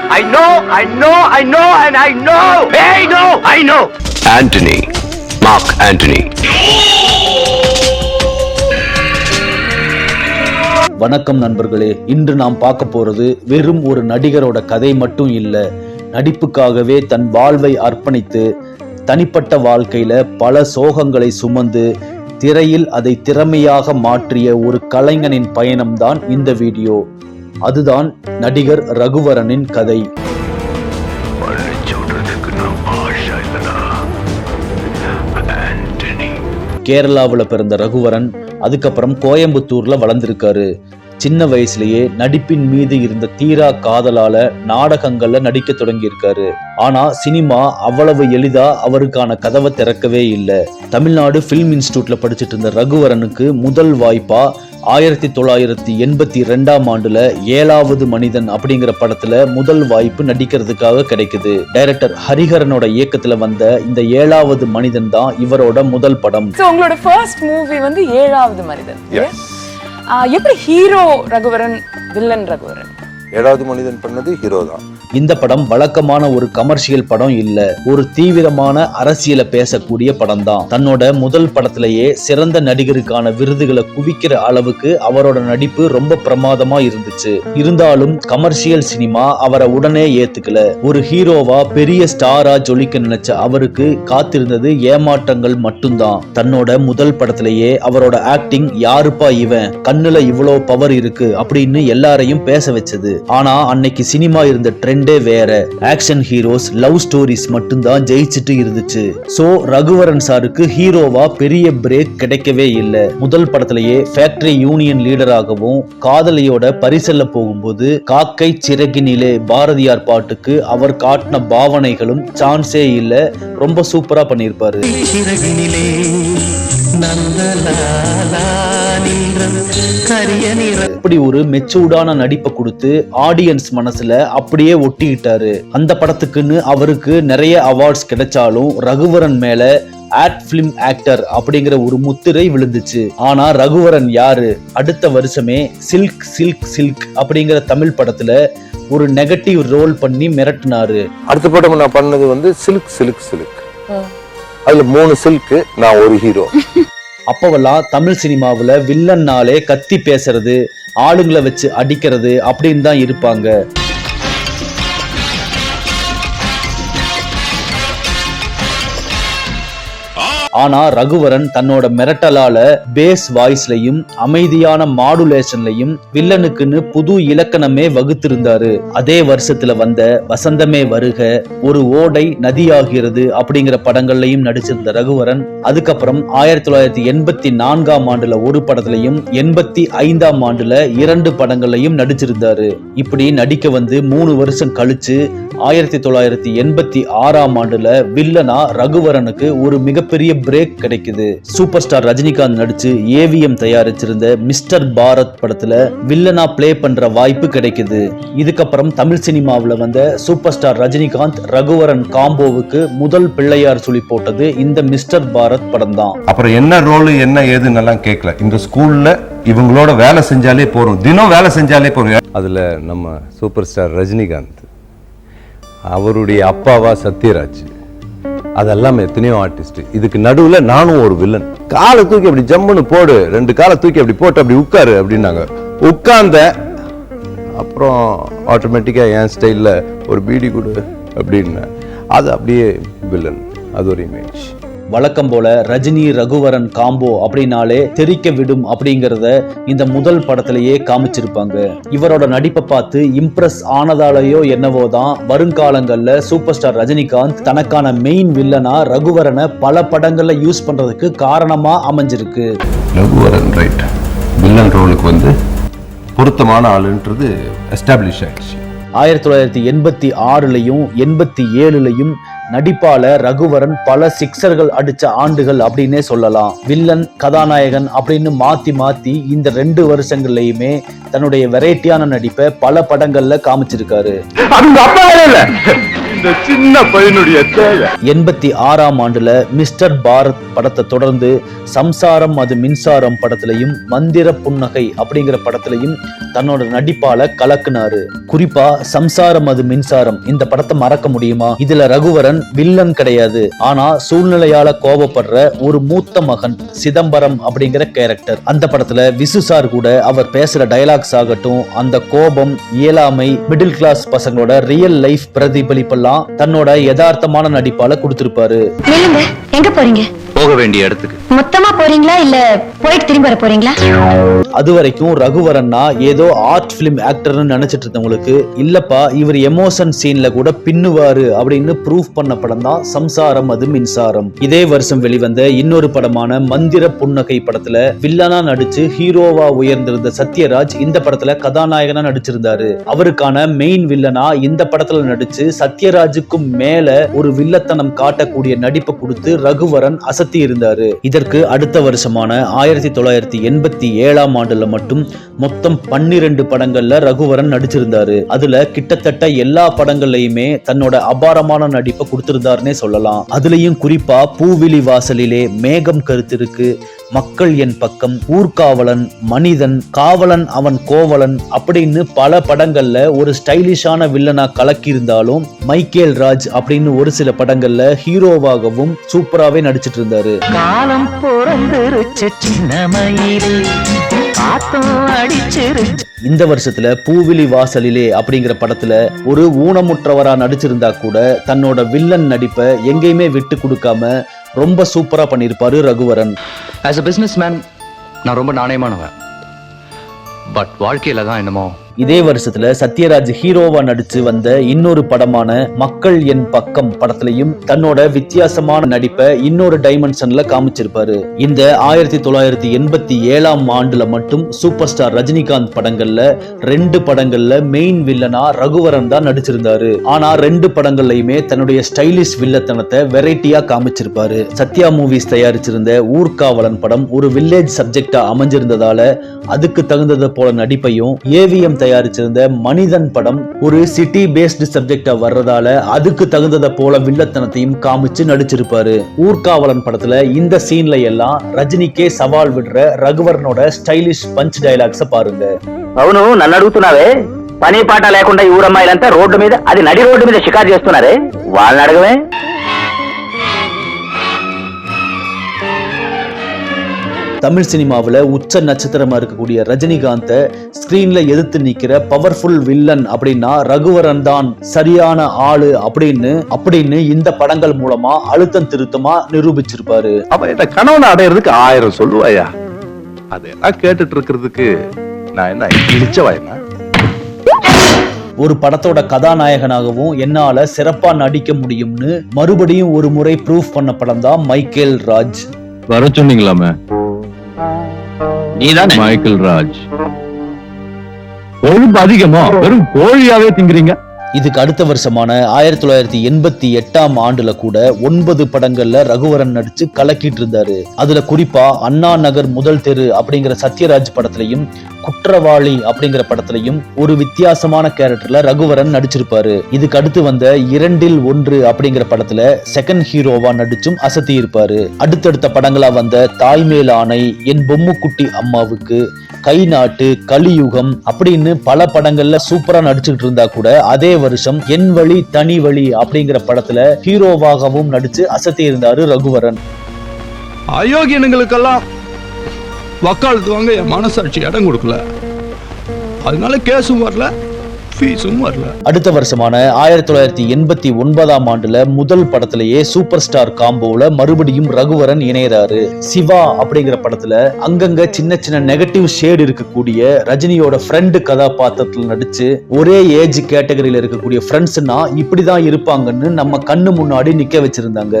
I know, I know, I know, and I know. I know, I know. Anthony. Mark Anthony. வணக்கம் நண்பர்களே இன்று நாம் பார்க்க போறது வெறும் ஒரு நடிகரோட கதை மட்டும் இல்ல நடிப்புக்காகவே தன் வாழ்வை அர்ப்பணித்து தனிப்பட்ட வாழ்க்கையில பல சோகங்களை சுமந்து திரையில் அதை திறமையாக மாற்றிய ஒரு கலைஞனின் பயணம்தான் இந்த வீடியோ அதுதான் நடிகர் ரகுவரனின் கதை. கேரளாவில் பிறந்த ரகுவரன் அதுக்கப்புறம் கோயம்புத்தூர்ல வளர்ந்திருக்காரு. சின்ன வயசுலயே நடிப்பின் மீது இருந்த தீரா காதலால நாடகங்கள்ல நடிக்க தொடங்கியிருக்காரு. ஆனா சினிமா அவ்வளவு எளிதா அவருக்கான கதவை திறக்கவே இல்லை. தமிழ்நாடு பிலிம் இன்ஸ்டியூட்ல படிச்சிட்டு இருந்த ரகுவரனுக்கு முதல் வாய்ப்பா ஆயிரத்தி தொள்ளாயிரத்தி எண்பத்தி ரெண்டாம் ஆண்டுல ஏழாவது மனிதன் அப்படிங்கிற படத்துல முதல் வாய்ப்பு நடிக்கிறதுக்காக கிடைக்குது. டைரக்டர் ஹரிஹரனோட இயக்கத்துல வந்த இந்த ஏழாவது மனிதன் தான் இவரோட முதல் படம். உங்களோட ஃபர்ஸ்ட் மூவி வந்து ஏழாவது மனிதன். எப்படி ஹீரோ ரகுவரன் வில்லன் ரகுவரன்? ஏழாவது மனிதன் பண்ணது ஹீரோ தான். இந்த படம் வழக்கமான ஒரு கமர்ஷியல் படம் இல்ல ஒரு தீவிரமான அரசியல பேசக்கூடிய படம் தான் தன்னோட முதல் படத்திலேயே சிறந்த நடிகருக்கான விருதுகளை குவிக்கிற அளவுக்கு அவரோட நடிப்பு ரொம்ப பிரமாதமா இருந்துச்சு. இருந்தாலும் கமர்ஷியல் சினிமா அவரை உடனே ஏத்துக்கல. ஒரு ஹீரோவா பெரிய ஸ்டாரா ஜொலிக்க நினைச்ச அவருக்கு காத்திருந்தது ஏமாற்றங்கள் மட்டும்தான். தன்னோட முதல் படத்திலேயே அவரோட ஆக்டிங் யாருப்பா இவன்? கண்ணுல இவ்வளோ பவர் இருக்கு அப்படின்னு எல்லாரையும் பேச வச்சது. ஆனா அன்னைக்கு சினிமா இருந்த ட்ரெண்டே வேற. ஆக்ஷன் ஹீரோஸ் லவ் ஸ்டோரிஸ் மட்டும்தான் ஜெயிச்சுட்டு இருந்துச்சு. சோ ரகுவரன் சாருக்கு ஹீரோவா பெரிய பிரேக் கிடைக்கவே இல்லை. முதல் படத்திலேயே ஃபேக்டரி யூனியன் லீடராகவும் காதலியோட பரிசல்ல போகும்போது காக்கை சிறகினிலே பாரதியார் பாட்டுக்கு அவர் காட்டின பாவனைகளும் சான்ஸே இல்ல. ரொம்ப சூப்பரா பண்ணியிருப்பாரு. நிறம் இப்படி ஒரு மெச்சூர்டான நடிப்பை கொடுத்து ஆடியன்ஸ் மனசுல அப்படியே ஒட்டிக்கிட்டாரு. அந்த படத்துக்குன்னு அவருக்கு நிறைய அவார்ட்ஸ் கிடைச்சாலும் ரகுவரன் மேல ஆட் பிலிம் ஆக்டர் அப்படிங்கிற ஒரு முத்திரை விழுந்துச்சு. ஆனா ரகுவரன் யாரு? அடுத்த வருஷமே சில்க் சில்க் சில்க் அப்படிங்கிற தமிழ் படத்துல ஒரு நெகட்டிவ் ரோல் பண்ணி மிரட்டினாரு. அடுத்த படம் நான் பண்ணது வந்து சில்க் சில்க் சில்க் அதுல மூணு சில்க் நான் ஒரு ஹீரோ அப்போவெல்லாம் தமிழ் சினிமாவில் வில்லன்னாலே கத்தி பேசுறது ஆளுங்களை வச்சு அடிக்கிறது அப்படின்னு தான் இருப்பாங்க. ஆனா ரகுவரன் தன்னோட மிரட்டலால பேஸ் வாய்ஸ்லயும் அமைதியான மாடுலேஷன்லயும் வில்லனுக்குன்னு புது இலக்கணமே வகுத்திருந்தாரு. அதே வருஷத்துல வந்த வசந்தமே வருக ஒரு ஓடை நதியாகிறது அப்படிங்கிற படங்கள்லயும் நடிச்சிருந்த ரகுவரன் அதுக்கப்புறம் ஆயிரத்தி தொள்ளாயிரத்தி எண்பத்தி நான்காம் ஆண்டுல ஒரு படத்திலையும் எண்பத்தி ஐந்தாம் ஆண்டுல இரண்டு படங்கள்லயும் நடிச்சிருந்தாரு. இப்படி நடிக்க வந்து மூணு வருஷம் கழிச்சு ஆயிரத்தி தொள்ளாயிரத்தி எண்பத்தி ஆறாம் ஆண்டுல வில்லனா ரகுவரனுக்கு ஒரு மிகப்பெரிய பிரேக் கிடைக்குது. சூப்பர் ஸ்டார் ரஜினிகாந்த் நடிச்சு ஏவிஎம் தயாரிச்சிருந்த மிஸ்டர் பாரத் படத்துல வில்லனா ப்ளே பண்ற வாய்ப்பு கிடைக்குது. இதுக்கப்புறம் தமிழ் சினிமாவுல வந்த சூப்பர் ஸ்டார் ரஜினிகாந்த் ரகுவரன் காம்போவுக்கு முதல் பிள்ளையார் சொல்லி போட்டது இந்த மிஸ்டர் பாரத் படம் தான் அப்புறம் என்ன ரோல் என்ன ஏதுன்னு எல்லாம் கேட்கல இந்த ஸ்கூல்ல இவங்களோட வேலை செஞ்சாலே போறோம் தினம் வேலை செஞ்சாலே போறோம் அதுல நம்ம சூப்பர் ஸ்டார் ரஜினிகாந்த் அவருடைய அப்பாவா சத்யராஜ். அதெல்லாம் எத்தனையோ ஆர்டிஸ்ட் இதுக்கு நடுவில் நானும் ஒரு வில்லன் காலை தூக்கி அப்படி ஜம்முன்னு போடு ரெண்டு காலை தூக்கி அப்படி போட்டு அப்படி உட்காரு அப்படின்னாங்க. உட்கார்ந்த அப்புறம் ஆட்டோமேட்டிக்காக என் ஸ்டைலில் ஒரு பீடி கொடு அப்படின்னு அது அப்படியே வில்லன் அது ஒரு இமேஜ் வழக்கம் போல ரஜினி ரகுவரன் காம்போ அப்படின்னாலே தெரிக்க விடும் அப்படிங்கிறத இந்த முதல் படத்திலேயே காமிச்சிருப்பாங்க. இவரோட நடிப்பை பார்த்து இம்ப்ரெஸ் ஆனதாலேயோ என்னவோ தான் வருங்காலங்களில் சூப்பர் ஸ்டார் ரஜினிகாந்த் தனக்கான மெயின் வில்லனா ரகுவரனை பல படங்கள்ல யூஸ் பண்றதுக்கு காரணமா அமைஞ்சிருக்கு. ரகுவரன் ரைட் வில்லன் ரோலுக்கு வந்து பொருத்தமான ஆளுன்றது எஸ்டாப்ளிஷ் ஆயிடுச்சு. ஆயிரத்தி தொள்ளாயிரத்தி எண்பத்தி ஆறுலையும் எண்பத்தி ஏழுலையும் நடிப்பால ரகுவரன் பல சிக்ஸர்கள் அடிச்ச ஆண்டுகள் அப்படின்னே சொல்லலாம். வில்லன் கதாநாயகன் அப்படின்னு மாத்தி மாத்தி இந்த ரெண்டு வருஷங்கள்லயுமே தன்னுடைய வெரைட்டியான நடிப்பை பல படங்கள்ல காமிச்சிருக்காரு. இந்த சின்ன பையனுடைய தேவை. எண்பத்தி ஆறாம் ஆண்டுல மிஸ்டர் பாரத் படத்தை தொடர்ந்து சம்சாரம் அது மின்சாரம் படத்திலையும் மந்திர புன்னகை அப்படிங்கிற படத்திலையும் தன்னோட நடிப்பால கலக்குனாரு. குறிப்பா சம்சாரம் அது மின்சாரம் இந்த படத்தை மறக்க முடியுமா? இதுல ரகுவரன் வில்லன் கிடையாது. ஆனா சூழ்நிலையால கோபப்படுற ஒரு மூத்த மகன் சிதம்பரம் அப்படிங்கிற கேரக்டர் அந்த படத்துல விசு சார் கூட அவர் பேசுற டயலாக்ஸ் ஆகட்டும் அந்த கோபம் இயலாமை மிடில் கிளாஸ் பசங்களோட ரியல் லைஃப் பிரதிபலிப்பெல்லாம் தன்னோட யதார்த்தமான நடிப்பால கொடுத்திருப்பாரு. எங்க போறீங்க? போக வேண்டிய இடத்துக்கு. மொத்தமா போறீங்களா இல்ல போயிட்டு திரும்பி வர போறீங்களா? அது வரைக்கும் ரகுவரன்னா ஏதோ ஆர்ட் பிலிம் ஆக்டர்னு நினைச்சிட்டு இருந்தவங்களுக்கு இல்லப்பா இவர் எமோஷன் சீன்ல கூட பின்னுவாரு அப்படின்னு ப்ரூவ் பண்ண படம் தான் சம்சாரம் அது மின்சாரம். இதே வருஷம் வெளிவந்த இன்னொரு படமான மந்திர புன்னகை படத்துல வில்லனா நடிச்சு ஹீரோவா உயர்ந்திருந்த சத்யராஜ் இந்த படத்துல கதாநாயகனா நடிச்சிருந்தாரு. அவருக்கான மெயின் வில்லனா இந்த படத்துல நடிச்சு சத்யராஜுக்கும் மேல ஒரு வில்லத்தனம் காட்டக்கூடிய நடிப்பை கொடுத்து ரகுவரன் அசத்தி இருந்தார். இதற்கு அடுத்த வருஷமான ஆயிரத்தி தொள்ளாயிரத்தி எண்பத்தி ஏழாம் ஆண்டுல மட்டும் மொத்தம் பன்னிரண்டு படங்கள்ல ரகுவரன் நடிச்சிருந்தாரு. அதுல கிட்டத்தட்ட எல்லா படங்கள்லயுமே தன்னோட அபாரமான நடிப்பை கொடுத்திருந்தாருன்னே சொல்லலாம். அதுலயும் குறிப்பா பூவிழி வாசலிலே மேகம் கருத்திருக்கு மக்கள் என் பக்கம் ஊர்காவலன் மனிதன் காவலன் அவன் கோவலன் அப்படின்னு பல படங்கள்ல ஒரு ஸ்டைலிஷான வில்லனா கலக்கியிருந்தாலும் மைக்கேல் ராஜ் அப்படின்னு ஒரு சில படங்கள்ல ஹீரோவாகவும் சூப்பராவே நடிச்சிட்டு இருந்தாரு காலம் பிறந்துருச்சு இந்த வருஷத்துல பூவிழி வாசலிலே அப்படிங்கிற படத்துல ஒரு ஊனமுற்றவரா நடிச்சிருந்தா கூட தன்னோட வில்லன் நடிப்பை எங்கேயுமே விட்டு கொடுக்காம ரொம்ப சூப்பரா பண்ணியிருப்பாரு Raghuvaran. As a business man நான் ரொம்ப நாணயமானவன். பட் வாழ்க்கையில தான் என்னமோ இதே வருஷத்துல சத்யராஜ் ஹீரோவா நடிச்சு வந்த இன்னொரு படமான மக்கள் என் பக்கம் படத்திலையும் தன்னோட வித்தியாசமான நடிப்பை இன்னொரு டைமென்ஷன்ல காமிச்சிருப்பாரு. இந்த ஆயிரத்தி தொள்ளாயிரத்தி எண்பத்தி ஏழாம் ஆண்டுல மட்டும் சூப்பர் ஸ்டார் ரஜினிகாந்த் படங்கள்ல ரெண்டு படங்கள்ல மெயின் வில்லனா ரகுவரன் தான் நடிச்சிருந்தாரு. ஆனா ரெண்டு படங்கள்லயுமே தன்னுடைய ஸ்டைலிஷ் வில்லத்தனத்தை வெரைட்டியா காமிச்சிருப்பாரு. சத்யா மூவிஸ் தயாரிச்சிருந்த ஊர்காவலன் படம் ஒரு வில்லேஜ் சப்ஜெக்டா அமைஞ்சிருந்ததால அதுக்கு தகுந்தது போல நடிப்பையும் ஏவிஎம் தயாரிச்சிருந்த மனிதன் படம் ஒரு சிட்டி பேஸ்டு சப்ஜெக்டா வர்றதால அதுக்கு தகுந்ததை போல வில்லத்தனத்தையும் காமிச்சு நடிச்சிருப்பாரு ஊர்காவலன் படத்துல இந்த சீன்ல எல்லாம் ரஜினிக்கே சவால் விடுற ரகுவரனோட ஸ்டைலிஷ் பஞ்ச் டயலாக்ஸ பாருங்க అవును నన్ను అడుగుతున్నావే పని పాట లేకుండా ఈ ఊరమ్మాయిలంతా రోడ్డు మీద అది నడి రోడ్డు మీద షికారు చేస్తున్నారే వాళ్ళని అడగవే தமிழ் சினிமாவுல உச்ச நட்சத்திரமா இருக்கக்கூடிய ரஜினிகாந்த ஸ்கிரீன்ல எதிர்த்து நிக்கிற பவர்ஃபுல் வில்லன் அப்படின்னா ரகுவரன் தான். சரியான ஆளு அப்படின்னு அப்படின்னு இந்த படங்கள் மூலமா அழுத்தம் திருத்தமா நிரூபிச்சிருப்பாரு. அவ இந்த கணவனை அடையிறதுக்கு ஆயிரம் சொல்லுவாயா? அதெல்லாம் கேட்டுட்டு இருக்கிறதுக்கு நான் என்ன இழிச்சவாயனா ஒரு படத்தோட கதாநாயகனாகவும் என்னால சிறப்பா நடிக்க முடியும்னு மறுபடியும் ஒரு முறை ப்ரூஃப் பண்ண படம் தான் மைக்கேல் ராஜ். வர சொன்னீங்களாமே? நீதானே? மைக்கேல் ராஜ் கொழுப்பு அதிகமா? வெறும் கோழியாவே திங்குறீங்க இதுக்கு அடுத்த வருஷமான ஆயிரத்தி தொள்ளாயிரத்தி எண்பத்தி எட்டாம் ஆண்டுல கூட ஒன்பது படங்கள்ல ரகுவரன் நடிச்சு கலக்கிட்டு இருந்தாரு. அதுல குறிப்பா அண்ணா நகர் முதல் தெரு அப்படிங்கிற சத்யராஜ் படத்திலையும் குற்றவாளி அப்படிங்கிற படத்திலையும் ஒரு வித்தியாசமான கேரக்டர்ல ரகுவரன் நடிச்சிருப்பாரு. இதுக்கு அடுத்து வந்த இரண்டில் ஒன்று அப்படிங்கிற படத்துல செகண்ட் ஹீரோவா நடிச்சும் அசத்தி இருப்பாரு. அடுத்தடுத்த படங்களா வந்த தாய்மேல் ஆணை என் பொம்முக்குட்டி அம்மாவுக்கு கை நாட்டு கலியுகம் அப்படின்னு பல படங்கள்ல சூப்பரா நடிச்சுக்கிட்டு இருந்தா கூட அதே வருஷம் என் வழி தனி வழி அப்படிங்கிற படத்துல ஹீரோவாகவும் நடிச்சு அசத்தி இருந்தாரு ரகுவரன். அயோக்கியனுங்களுக்கெல்லாம் வக்காலத்து வாங்க என் மனசாட்சி இடம் கொடுக்கல. அதனால கேஸும் வரல வரல. அடுத்த வருஷமான ஆயிரத்தி தொள்ளாயிரத்தி எண்பத்தி ஒன்பதாம் ஆண்டுல முதல் படத்திலேயே சூப்பர் ஸ்டார் காம்போல மறுபடியும் ரகுவரன் இணையறாரு. சிவா அப்படிங்கிற படத்துல அங்கங்க சின்ன சின்ன நெகட்டிவ் ஷேடு இருக்கக்கூடிய ரஜினியோட ஃப்ரெண்டு கதாபாத்திரத்துல நடிச்சு ஒரே ஏஜ் கேட்டகரியில இருக்கக்கூடிய ஃப்ரெண்ட்ஸ்னா இப்படிதான் இருப்பாங்கன்னு நம்ம கண்ணு முன்னாடி நிக்க வச்சிருந்தாங்க.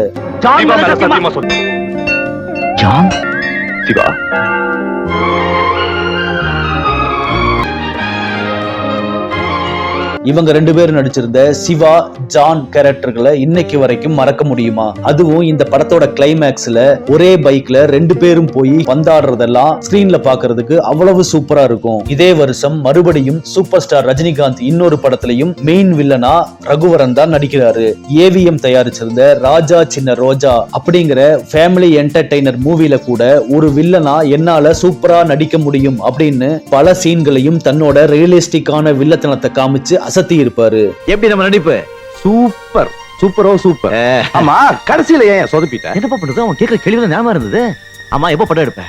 இவங்க ரெண்டு பேரும் நடிச்சிருந்த சிவா ஜான் கேரக்டர்களை இன்னைக்கு வரைக்கும் மறக்க முடியுமா? அதுவும் இந்த படத்தோட கிளைமேக்ஸ்ல ஒரே பைக்ல ரெண்டு பேரும் போய் பந்தாடுறதெல்லாம் ஸ்கிரீன்ல பாக்குறதுக்கு அவ்வளவு சூப்பரா இருக்கும். இதே வருஷம் மறுபடியும் சூப்பர் ஸ்டார் ரஜினிகாந்த் இன்னொரு படத்திலையும் மெயின் வில்லனா ரகுவரன் தான் நடிக்கிறாரு. ஏவிஎம் தயாரிச்சிருந்த ராஜா சின்ன ரோஜா அப்படிங்கிற ஃபேமிலி என்டர்டைனர் மூவில கூட ஒரு வில்லனா என்னால சூப்பரா நடிக்க முடியும் அப்படின்னு பல சீன்களையும் தன்னோட ரியலிஸ்டிக்கான வில்லத்தனத்தை காமிச்சு அசத்தி இருப்பாரு. எப்படி நம்ம நடிப்பு? சூப்பர் சூப்பரோ சூப்பர் ஆமா கடைசியில ஏன் சொதப்பிட்ட? என்னப்பா பண்றது? அவன் கேட்கிற கேள்வி ஞாபகம் இருந்தது. ஆமா எப்ப படம் எடுப்ப?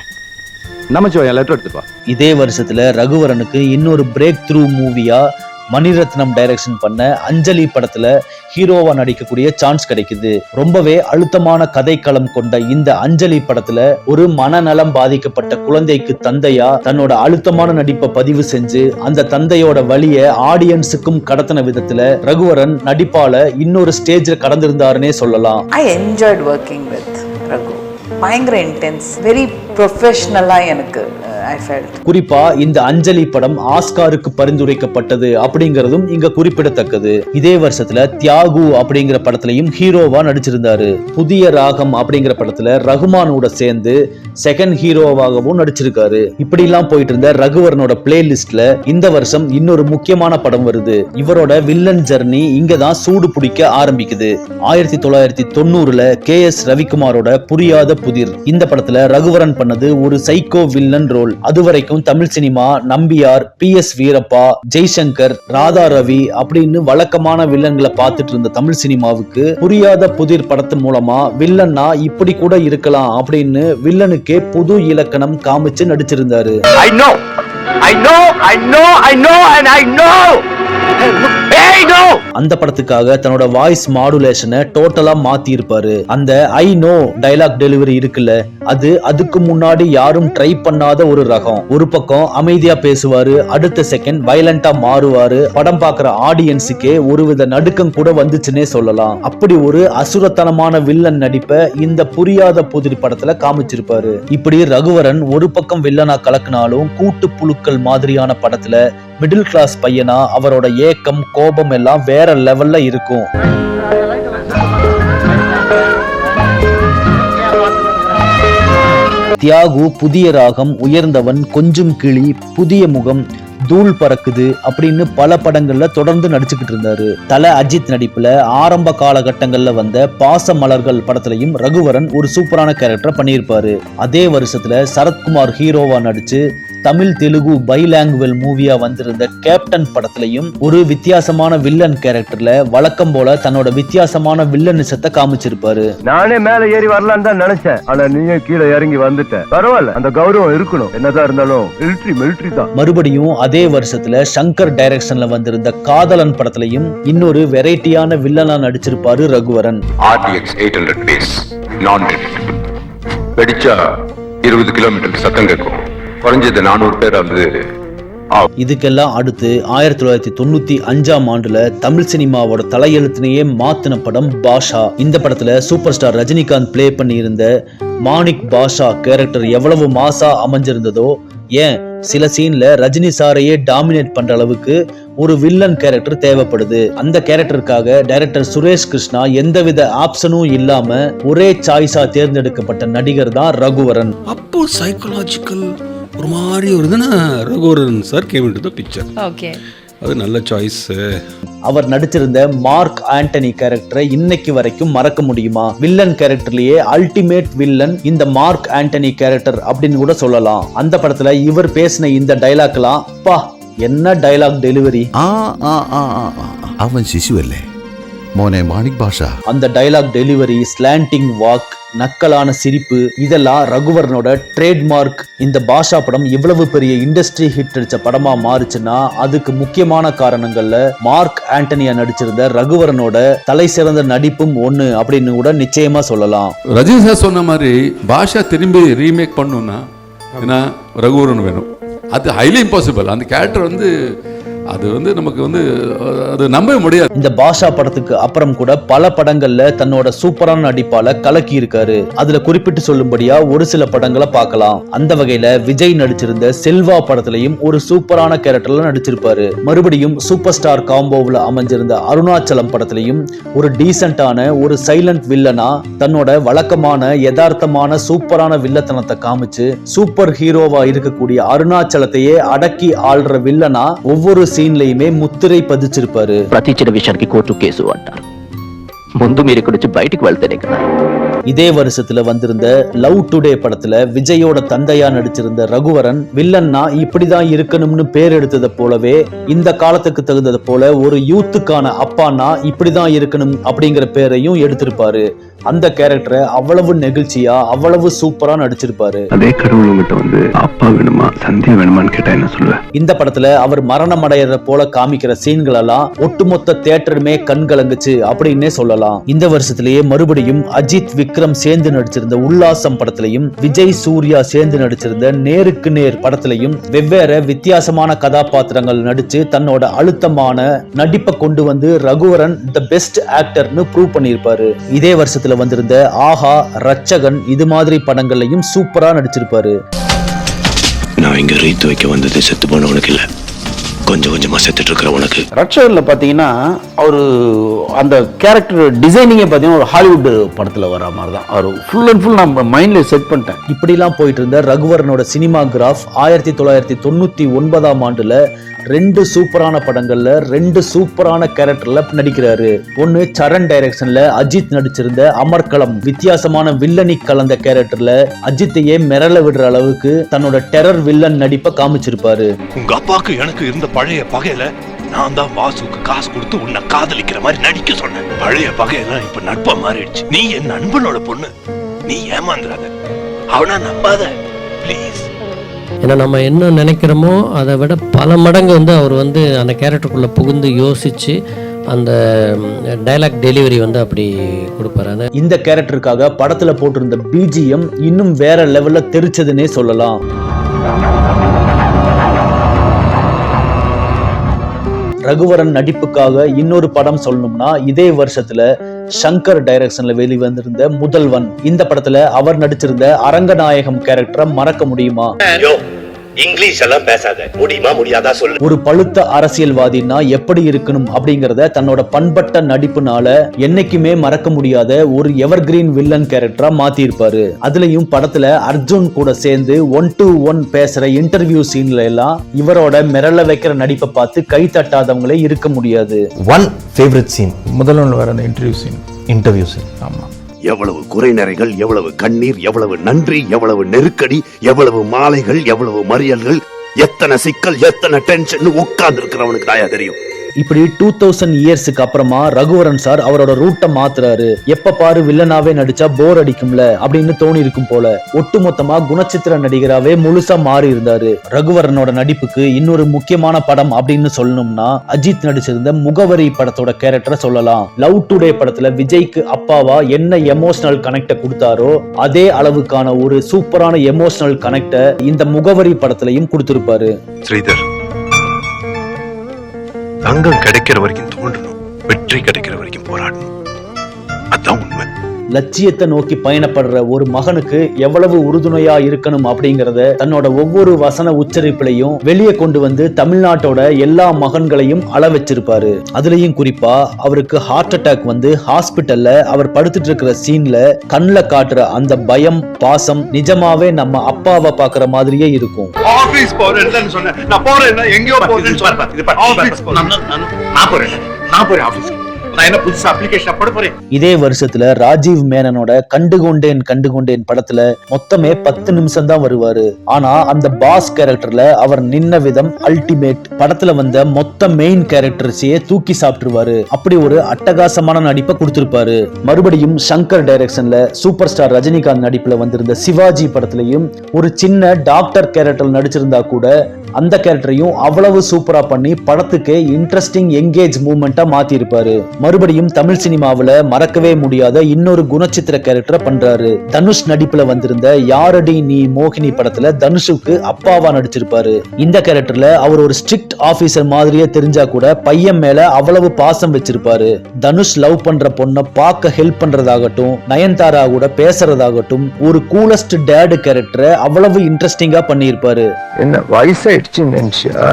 நமச்சிவாயா லெட்டர் எடுத்துப்பா இதே வருஷத்துல ரகுவரனுக்கு இன்னொரு பிரேக் த்ரூ மூவியா மணிரத்னம் டைரக்ஷன் பண்ண அஞ்சலி படத்துல ஹீரோவா நடிக்கக்கூடிய சான்ஸ் கிடைக்குது. ரொம்பவே அழுத்தமான கதைக்களம் கொண்ட இந்த அஞ்சலி படத்துல ஒரு மனநலம் பாதிக்கப்பட்ட குழந்தைக்கு தந்தையா தன்னோட அழுத்தமான நடிப்பை பதிவு செஞ்சு அந்த தந்தையோட வழிய ஆடியன்ஸுக்கும் கடத்தின விதத்துல ரகுவரன் நடிப்பால இன்னொரு ஸ்டேஜ்ல கடந்திருந்தாருன்னே சொல்லலாம். I enjoyed working with Raghu. பயங்கர இன்டென்ஸ் வெரி ப்ரொஃபஷ்னலாக எனக்கு குறிப்பா இந்த அஞ்சலி படம் ஆஸ்காருக்கு பரிந்துரைக்கப்பட்டது அப்படிங்கறதும் இங்க குறிப்பிடத்தக்கது. இதே வருஷத்துல தியாகு அப்படிங்கிற படத்துலயும் ஹீரோவா நடிச்சிருந்தாரு. புதிய ராகம் அப்படிங்கிற படத்துல ரகுமானோட சேர்ந்து செகண்ட் ஹீரோவாகவும் நடிச்சிருக்காரு. இப்படி எல்லாம் போயிட்டு இருந்த ரகுவரனோட பிளேலிஸ்ட்ல இந்த வருஷம் இன்னொரு முக்கியமான படம் வருது. இவரோட வில்லன் ஜர்னி இங்க தான் சூடு பிடிக்க ஆரம்பிக்குது. ஆயிரத்தி தொள்ளாயிரத்தி தொண்ணூறுல கே எஸ் ரவிக்குமாரோட புரியாத புதிர். இந்த படத்துல ரகுவரன் பண்ணது ஒரு சைக்கோ வில்லன் ரோல் அதுவரைக்கும் Tamil cinema Nambiar P S Veerappa Jaishankar Radha Ravi அப்படின்னு வழக்கமான வில்லன்களை பார்த்துட்டு இருந்த தமிழ் சினிமாவுக்கு புரியாத புதிர் படத்தின் மூலமா வில்லன்னா இப்படி கூட இருக்கலாம் அப்படின்னு வில்லனுக்கே புது இலக்கணம் காமிச்சு நடிச்சிருந்தாரு. I know I know I know I know and I know அந்த படத்துக்காக தன்னோட வாய்ஸ் மாடுலேஷனை டோட்டலா மாத்தி இருப்பாரு அந்த ஐ நோ டைலாக் டெலிவரி இருக்குல்ல அது அதுக்கு முன்னாடி யாரும் ட்ரை பண்ணாத ஒரு ரகம். ஒரு பக்கம் அமைதியா பேசுவாரு அடுத்த செகண்ட் வயலண்டா மாறுவாரு படம் பார்க்குற ஆடியன்ஸுக்கே ஒருவித நடுக்கம் கூட வந்துச்சுன்னே சொல்லலாம். அப்படி ஒரு அசுரத்தனமான வில்லன் நடிப்பை இந்த புரியாத புதிர் படத்துல காமிச்சிருப்பாரு. இப்படி ரகுவரன் ஒரு பக்கம் வில்லனா கலக்குனாலும் கூட்டு புழுக்கள் மாதிரியான படத்துல மிடில் கிளாஸ் பையனா அவரோட ஏக்கம் கோபம் எல்லாம் வேற லெவல்ல இருக்கும். தியாகு புதிய ராகம் உயர்ந்தவன் கொஞ்சம் கிளி புதிய முகம் தூள் பறக்குது அப்படின்னு பல படங்கள்ல தொடர்ந்து நடிச்சுக்கிட்டு இருந்தாரு. தல அஜித் நடிப்புல ஆரம்ப காலகட்டங்கள்ல வந்த பாச மலர்கள் படத்திலையும் ரகுவரன் ஒரு சூப்பரான கேரக்டரை பண்ணியிருப்பாரு. அதே வருஷத்துல சரத்குமார் ஹீரோவா நடிச்சு தமிழ் தெலுங்கு பைலாங்குவல் மூவியா வந்திருந்த கேப்டன் படத்துலயும் ஒரு வித்தியாசமான வில்லன் கேரக்டர்ல வழக்கம் போல தன்னோட வித்தியாசமான வில்லனிசத்தை காமிச்சிருப்பாரு. நானே மேல ஏறி வரலான்னு தான் நினைச்சேன். ஆனா நீயும் கீழே இறங்கி வந்துட்ட. பரவாயில்ல அந்த கௌரவம் இருக்கணும். என்னதான் இருந்தாலும் மிலிட்ரி மிலிட்ரி தான். மறுபடியும் அதே வருஷத்துல சங்கர் டைரக்ஷன்ல வந்திருந்த காதலன் படத்துலயும் இன்னொரு வெரைட்டியான வில்லனா நடிச்சிருப்பாரு Raghuvaran. RDX eight hundred base நான் வெடிச்சா இருபது கிலோமீட்டருக்கு சத்தம் கேட்கும். குறைஞ்சது நானூறு பேராவது இதுக்கெல்லாம் அடுத்து ஆயிரத்தி தொள்ளாயிரத்தி தொண்ணூத்தி அஞ்சாம் ஆண்டுல தமிழ் சினிமாவோட தலையெழுத்தினையே மாத்தின படம் பாஷா. இந்த படத்துல சூப்பர் ஸ்டார் ரஜினிகாந்த் ப்ளே பண்ணியிருந்த மாணிக் பாஷா கேரக்டர் எவ்வளவு மாசா அமைஞ்சிருந்ததோ ஏன்? சில சீன்ல ரஜினி சாரையே டாமினேட் பண்ற அளவுக்கு ஒரு வில்லன் கேரக்டர் தேவைப்படுது. அந்த கேரக்டருக்காக டைரக்டர் சுரேஷ் கிருஷ்ணா எந்தவித ஆப்ஷனும் இல்லாம ஒரே சாய்ஸா தேர்ந்தெடுக்கப்பட்ட நடிகர் தான் ரகுவரன். அப்போ சைக்கலாஜிக்கல் ஒரு மாதிரி வருதுன்னா Raghuvaran sir came into the picture okay அது நல்ல சாய்ஸ் அவர் நடிச்சிருந்த மார்க் ஆண்டனி கேரக்டரை இன்னைக்கு வரைக்கும் மறக்க முடியுமா? வில்லன் கேரக்டர்லயே அல்டிமேட் வில்லன் இந்த மார்க் ஆண்டனி கேரக்டர் அப்படின்னு கூட சொல்லலாம். அந்த படத்துல இவர் பேசின இந்த டைலாக்லாம் பா என்ன டைலாக் டெலிவரி அவன் சிசு அல்ல. மோனே மாணிக் பாஷா. அந்த டைலாக் டெலிவரி ஸ்லாண்டிங் வாக் நக்கலான சிரிப்பு இதெல்லாம் ரகுவரனோட ட்ரேட்மார்க் இந்த பாஷா படம் இவ்வளவு பெரிய இண்டஸ்ட்ரி ஹிட் அடிச்ச படமா மாறுச்சுன்னா அதுக்கு முக்கியமான காரணங்கள்ல மார்க் ஆண்டனியா நடிச்சிருந்த ரகுவரனோட தலை சிறந்த நடிப்பும் ஒண்ணு அப்படின்னு கூட நிச்சயமா சொல்லலாம். ரஜினி சார் சொன்ன மாதிரி பாஷா திரும்பி ரீமேக் பண்ணுன்னா ஏன்னா ரகுவரன் வேணும். அது ஹைலி இம்பாசிபிள் அந்த கேரக்டர் வந்து அது வந்து நமக்கு வந்து அது நம்ப முடியாது. இந்த பாஷா படத்துக்கு அப்புறம் கூட பல படங்கள்ல தன்னோட சூப்பரான நடிப்பால கலக்கி இருக்காரு அதுல குறிப்பிட்டு சொல்லும்படியா ஒரு சில படங்களை பார்க்கலாம். அந்த வகையில விஜய் நடிச்சிருந்த செல்வா படத்திலையும் ஒரு சூப்பரான கேரக்டர்ல நடிச்சிருப்பாரு. மறுபடியும் சூப்பர் ஸ்டார் காம்போவில் அமைஞ்சிருந்த அருணாச்சலம் படத்திலையும் ஒரு டீசென்டான ஒரு சைலண்ட் வில்லனா தன்னோட வழக்கமான யதார்த்தமான சூப்பரான வில்லத்தனத்தை காமிச்சு சூப்பர் ஹீரோவா இருக்கக்கூடிய அருணாச்சலத்தையே அடக்கி ஆள்ற வில்லனா ஒவ்வொரு సీన్లయుమే ముత్తిరై పదిచిరుపారు ప్రతి చిన్న విషయానికి కోర్టు కేసు అంటారు ముందు మీరు ఇక్కడ నుంచి బయటికి இதே வருஷத்துல வந்திருந்த லவ் டுடே படத்துல விஜயோட தந்தையா நடிச்சிருந்த ரகுவரன் வில்லன்னா இப்படிதான் இருக்கணும்னு பேர் எடுத்ததை போலவே இந்த காலத்துக்கு தகுந்தது போல ஒரு யூத்துக்கான அப்பான்னா இப்படிதான் இருக்கணும் அப்படிங்கிற பேரையும் எடுத்திருப்பாரு. அந்த கேரக்டரை அவ்வளவு நெகிழ்ச்சியா அவ்வளவு சூப்பரா நடிச்சிருப்பாரு. அதே கடவுள் உங்ககிட்ட வந்து அப்பா வேணுமா சந்தியா வேணுமான்னு கேட்டா என்ன சொல்லுவேன் இந்த படத்துல அவர் மரணம் அடையிற போல காமிக்கிற சீன்கள் எல்லாம் ஒட்டுமொத்த தியேட்டருமே கண் கலங்குச்சு அப்படின்னே சொல்லலாம். இந்த வருஷத்திலேயே மறுபடியும் அஜித் விக்ரம் சேர்ந்து நடிச்சிருந்த உல்லாசம் படத்திலையும் விஜய் சூர்யா சேர்ந்து நடிச்சிருந்த நேருக்கு நேர் படத்திலையும் வெவ்வேறு வித்தியாசமான கதாபாத்திரங்கள் நடிச்சு தன்னோட அழுத்தமான நடிப்பை கொண்டு வந்து ரகுவரன் த பெஸ்ட் ஆக்டர்னு ப்ரூவ் பண்ணியிருப்பாரு. இதே வருஷத்துல வந்திருந்த ஆஹா ரட்சகன் இது மாதிரி படங்கள்லயும் சூப்பரா நடிச்சிருப்பாரு. நான் இங்க ரீத்து வைக்க வந்தது செத்து போன உனக்கு இல்லை. கொஞ்சம் கொஞ்சமா செத்துட்டு இருக்கிற உனக்கு. ரட்சகர்ல பாத்தீங்கன்னா அவரு அந்த கேரக்டர் டிசைனிங்கே பாத்தீங்கன்னா ஒரு ஹாலிவுட் படத்துல வர மாதிரி தான் அவர் ஃபுல் அண்ட் ஃபுல் நான் மைண்ட்ல செட் பண்ணிட்டேன். இப்படிலாம் போயிட்டு இருந்த ரகுவரனோட சினிமா கிராஃப் ஆயிரத்தி தொள்ளாயிரத்தி தொண்ணூத்தி ஒன்பதாம் ஆண்டுல ரெண்டு சூப்பரான படங்கள்ல ரெண்டு சூப்பரான கேரக்டர்ல நடிக்கிறாரு. ஒன்னு சரண் டைரக்ஷன்ல அஜித் நடிச்சிருந்த அமர்க்களம் வித்தியாசமான வில்லனி கலந்த கேரக்டர்ல அஜித்தையே மிரள விடுற அளவுக்கு தன்னோட டெரர் வில்லன் நடிப்பை காமிச்சிருப்பாரு. உங்க அப்பாவுக்கு எனக்கு இருந்த பழைய பகையில நான் தான் வாசுக்கு காசு கொடுத்து உன்னை காதலிக்கிற மாதிரி நடிக்க சொன்னேன். பழைய பகையெல்லாம் இப்ப நட்பா மாறிடுச்சு. நீ என் நண்பனோட பொண்ணு. நீ ஏமாந்துறாத. அவனா நம்பாத. ப்ளீஸ் ஏன்னா நம்ம என்ன நினைக்கிறோமோ அதை விட பல மடங்கு வந்து அவர் வந்து அந்த கேரக்டருக்குள்ளே புகுந்து யோசித்து அந்த டைலாக் டெலிவரி வந்து அப்படி கொடுப்பாரு. இந்த கேரக்டருக்காக படத்துல போட்டிருந்த பிஜிஎம் இன்னும் வேற லெவல்ல தெரிச்சதுன்னே சொல்லலாம். ரகுவரன் நடிப்புக்காக இன்னொரு படம் சொல்லணும்னா இதே வருஷத்துல சங்கர் டைரக்ஷன்ல வெளிவந்திருந்த முதல்வன். இந்த படத்துல அவர் நடிச்சிருந்த அரங்கநாயகம் கேரக்டரை மறக்க முடியுமா? இங்கிலீஷ் எல்லாம் பேசாத. முடியுமா முடியாதா சொல்லு. ஒரு பழுத்த அரசியல்வாதின்னா எப்படி இருக்கணும் அப்படிங்கறத தன்னோட பண்பட்ட நடிப்புனால என்னைக்குமே மறக்க முடியாத ஒரு எவர்கிரீன் வில்லன் கேரக்டரா மாத்தி இருப்பாரு அதுலயும் படத்துல அர்ஜுன் கூட சேர்ந்து ஒன் டு ஒன் பேசுற இன்டர்வியூ சீன்ல எல்லாம் இவரோட மிரள வைக்கிற நடிப்பை பார்த்து கை தட்டாதவங்களே இருக்க முடியாது. ஒன் ஃபேவரட் சீன் முதல்ல வர அந்த இன்டர்வியூ சீன் இன்டர்வியூ சீன் ஆமாம் எவ்வளவு குறைநறைகள் எவ்வளவு கண்ணீர் எவ்வளவு நன்றி எவ்வளவு நெருக்கடி எவ்வளவு மாலைகள் எவ்வளவு மறியல்கள் எத்தனை சிக்கல் எத்தனை டென்ஷன் உட்கார்ந்து இருக்கிறவனுக்கு தாயா தெரியும். இப்படி டூ தௌசண்ட் இயர்ஸுக்கு அப்புறமா ரகுவரன் சார் அவரோட ரூட்டை மாத்துறாரு. எப்ப பாரு வில்லனாவே நடிச்சா போர் அடிக்கும்ல அப்படின்னு தோணி இருக்கும் போல. ஒட்டுமொத்தமா குணச்சித்திர நடிகராவே முழுசா மாறி இருந்தாரு ரகுவரனோட நடிப்புக்கு இன்னொரு முக்கியமான படம் அப்படின்னு சொல்லணும்னா அஜித் நடிச்சிருந்த முகவரி படத்தோட கேரக்டரை சொல்லலாம். லவ் டுடே படத்துல விஜய்க்கு அப்பாவா என்ன எமோஷனல் கனெக்ட கொடுத்தாரோ அதே அளவுக்கான ஒரு சூப்பரான எமோஷனல் கனெக்ட இந்த முகவரி படத்திலையும் கொடுத்திருப்பாரு. ஸ்ரீதர் தங்கம் கிடைக்கிற வரைக்கும் தோன்றணும். வெற்றி கிடைக்கிற வரைக்கும் போராடணும். லட்சியத்தை நோக்கி பயணப்படுற ஒரு மகனுக்கு எவ்வளவு உறுதுணையா இருக்கணும் அப்படிங்கறத தன்னோட ஒவ்வொரு வசன உச்சரிப்பிலையும் வெளியே கொண்டு வந்து தமிழ்நாட்டோட எல்லா மகன்களையும் அள வச்சிருப்பாரு. அதுலயும் குறிப்பா அவருக்கு ஹார்ட் அட்டாக் வந்து ஹாஸ்பிட்டல்ல அவர் படுத்துட்டு இருக்கிற சீன்ல கண்ணுல காட்டுற அந்த பயம் பாசம் நிஜமாவே நம்ம அப்பாவை பாக்குற மாதிரியே இருக்கும். ஆபீஸ் போறேன்னு சொன்னேன். நான் போறேன் எங்கேயோ போறேன்னு சொன்னேன். நான் போறேன் நான் போறேன் ஆபீஸ் நான் என்ன புதுசா அப்ளிகேஷன் போட போறேன்? இதே வருஷத்துல ராஜீவ் மேனனோட கண்டுகொண்டேன் கண்டுகொண்டேன் படத்துல மொத்தமே பத்து நிமிஷம் தான் வருவாரு. ஆனா அந்த பாஸ் கேரக்டர்ல அவர் நின்ன விதம் அல்டிமேட் படத்துல வந்த மொத்த மெயின் கேரக்டர்ஸையே தூக்கி சாப்பிட்டுருவாரு. அப்படி ஒரு அட்டகாசமான நடிப்பை கொடுத்திருப்பாரு. மறுபடியும் சங்கர் டைரக்ஷன்ல சூப்பர் ஸ்டார் ரஜினிகாந்த் நடிப்புல வந்திருந்த சிவாஜி படத்துலயும் ஒரு சின்ன டாக்டர் கேரக்டர் நடிச்சிருந்தா கூட அந்த கேரக்டரையும் அவ்வளவு சூப்பரா பண்ணி படத்துக்கு இன்ட்ரெஸ்டிங் எங்கேஜ் மூமெண்டா மாத்தி இருப்பாரு மறுபடியும் தமிழ் சினிமாவில் மறக்கவே முடியாத இன்னொரு குணச்சித்திர கேரக்டரை பண்றாரு. தனுஷ் நடிப்புல வந்திருந்த யாரடி நீ மோகினி படத்துல தனுஷுக்கு அப்பாவா நடிச்சிருப்பாரு. இந்த கேரக்டர்ல அவர் ஒரு ஸ்ட்ரிக்ட் ஆபீசர் மாதிரியே தெரிஞ்சா கூட பையன் மேல அவ்வளவு பாசம் வச்சிருப்பாரு. தனுஷ் லவ் பண்ற பொண்ணை பார்க்க ஹெல்ப் பண்றதாகட்டும் நயன்தாரா கூட பேசுறதாகட்டும் ஒரு கூலஸ்ட் டேடு கேரக்டரை அவ்வளவு இன்ட்ரெஸ்டிங்கா பண்ணியிருப்பாரு. என்ன வயசாயிடுச்சு நினைச்சியா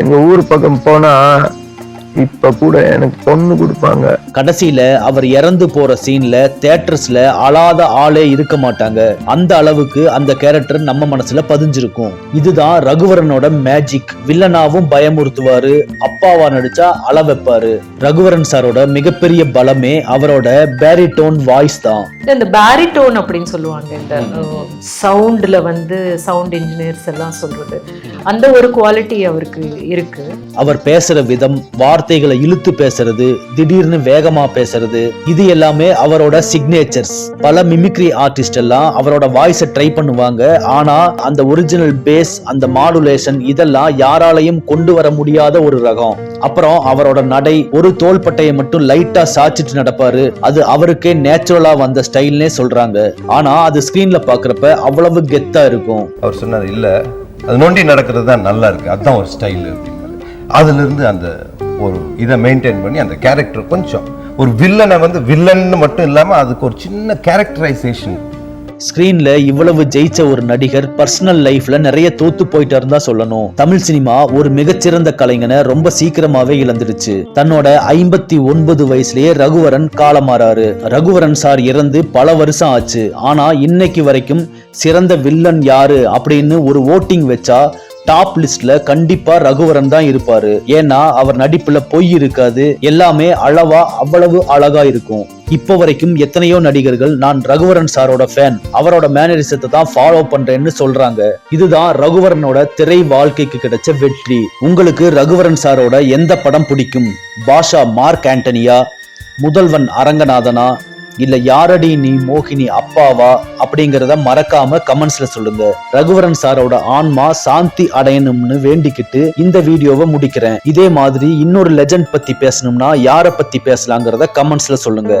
எங்க ஊர் பக்கம் போனா இப்ப கூட எனக்கு பொண்ணு கொடுப்பாங்க. கடைசியில அவர் இறந்து போற சீன்ல தியேட்டர்ஸ்ல அழாத ஆளே இருக்க மாட்டாங்க. அந்த அளவுக்கு அந்த கேரக்டர் நம்ம மனசுல பதிஞ்சிருக்கும். இதுதான் ரகுவரனோட மேஜிக் வில்லனாவும் பயமுறுத்துவாரு. அப்பாவா நடிச்சா அள வைப்பாரு. ரகுவரன் சாரோட மிகப்பெரிய பலமே அவரோட பேரிட்டோன் வாய்ஸ் தான். இந்த பேரிட்டோன் அப்படின்னு சொல்லுவாங்க இந்த சவுண்ட்ல வந்து சவுண்ட் இன்ஜினியர்ஸ் எல்லாம் சொல்றது. அந்த ஒரு குவாலிட்டி அவருக்கு இருக்கு. அவர் பேசுற விதம் வார்த்தைகளை இழுத்து பேசுறது திடீர்னு வேகமா பேசுறது இது எல்லாமே அவரோட சிக்னேச்சர்ஸ் பல மிமிக்ரி ஆர்டிஸ்ட் எல்லாம் அவரோட வாய்ஸை ட்ரை பண்ணுவாங்க. ஆனா அந்த ஒரிஜினல் பேஸ் அந்த மாடுலேஷன் இதெல்லாம் யாராலையும் கொண்டு வர முடியாத ஒரு ரகம். அப்புறம் அவரோட நடை ஒரு தோள்பட்டையை மட்டும் லைட்டா சாச்சிட்டு நடப்பாரு. அது அவருக்கே நேச்சுரலா வந்த ஸ்டைல்னே சொல்றாங்க. ஆனா அது ஸ்கிரீன்ல பாக்குறப்ப அவ்வளவு கெத்தா இருக்கும். அவர் சொன்னார் இல்ல அது நோண்டி நடக்கிறது தான் நல்லா இருக்கு. அதுதான் ஒரு ஸ்டைல் அப்படின்னாரு. அதுல இருந்து அந்த ஒரு இதை மெயின்டைன் பண்ணி அந்த கேரக்டர் கொஞ்சம் ஒரு வில்லனை வந்து வில்லன்னு மட்டும் இல்லாமல் அதுக்கு ஒரு சின்ன கேரக்டரைசேஷன் ஸ்கிரீன்ல இவ்வளவு ஜெயிச்ச ஒரு நடிகர் பர்சனல் லைஃப்ல நிறைய தோத்து போயிட்டு இருந்தா சொல்லணும். தமிழ் சினிமா ஒரு மிகச்சிறந்த கலைஞனை ரொம்ப சீக்கிரமாவே இழந்துடுச்சு. தன்னோட ஐம்பத்தி ஒன்பது வயசுலயே ரகுவரன் காலமாறாரு. ரகுவரன் சார் இறந்து பல வருஷம் ஆச்சு. ஆனா இன்னைக்கு வரைக்கும் சிறந்த வில்லன் யாரு அப்படின்னு ஒரு ஓட்டிங் வச்சா டாப் லிஸ்ட்ல கண்டிப்பா ரகுவரன் தான் இருப்பாரு. ஏன்னா அவர் நடிப்புல பொய் இருக்காது. எல்லாமே அளவா அவ்வளவு அழகா இருக்கும். இப்போ வரைக்கும் எத்தனையோ நடிகர்கள் நான் ரகுவரன் சாரோட ஃபேன் அவரோட மேனரிசத்தை தான் ஃபாலோ பண்றேன்னு சொல்றாங்க. இதுதான் ரகுவரனோட திரை வாழ்க்கைக்கு கிடைச்ச வெற்றி. உங்களுக்கு ரகுவரன் சாரோட எந்த படம் பிடிக்கும்? பாஷா மார்க் ஆண்டனியா முதல்வன் அரங்கநாதனா இல்ல யாரடி நீ மோகினி அப்பாவா? அப்படிங்கறத மறக்காம கமெண்ட்ஸ்ல சொல்லுங்க. ரகுவரன் சாரோட ஆன்மா சாந்தி அடையணும்னு வேண்டிக்கிட்டு இந்த வீடியோவை முடிக்கிறேன். இதே மாதிரி இன்னொரு லெஜண்ட் பத்தி பேசணும்னா யார பத்தி பேசலாங்கிறத கமெண்ட்ஸ்ல சொல்லுங்க.